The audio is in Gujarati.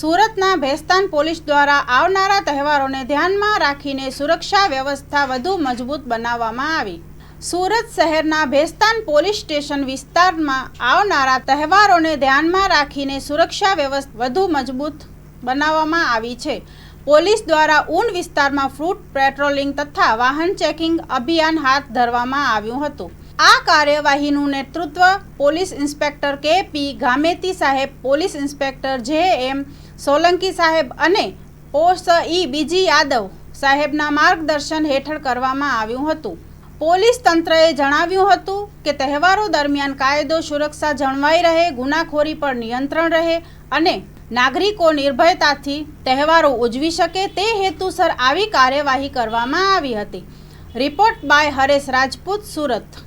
સુરતના ભેસ્તાન પોલીસ દ્વારા આવનારા તહેવારોને ધ્યાનમાં રાખીને સુરક્ષા વ્યવસ્થા વધુ મજબૂત બનાવવામાં આવી. સુરત શહેરના ભેસ્તાન પોલીસ સ્ટેશન વિસ્તારમાં આવનારા તહેવારોને ધ્યાનમાં રાખીને સુરક્ષા વ્યવસ્થા વધુ મજબૂત બનાવવામાં આવી છે. પોલીસ દ્વારા ઊન વિસ્તારમાં ફ્રૂટ પેટ્રોલિંગ તથા વાહન ચેકિંગ અભિયાન હાથ ધરવામાં આવ્યું હતું. આ કાર્યવાહીનું નેતૃત્વ પોલીસ ઇન્સ્પેક્ટર કે પી. ગામેતી સાહેબ, પોલીસ ઇન્સ્પેક્ટર જે એમ સોલંકી સાહેબ અને પોસ ઈ બીજી યાદવ સાહેબના માર્ગદર્શન હેઠળ કરવામાં આવ્યું હતું. પોલીસ તંત્રએ જણાવ્યું હતું કે તહેવારો દરમિયાન કાયદો સુરક્ષા જળવાઈ રહે, ગુનાખોરી પર નિયંત્રણ રહે અને નાગરિકો નિર્ભયતાથી તહેવારો ઉજવી શકે તે હેતુસર આવી કાર્યવાહી કરવામાં આવી હતી. Report by Haresh Rajput, Surat.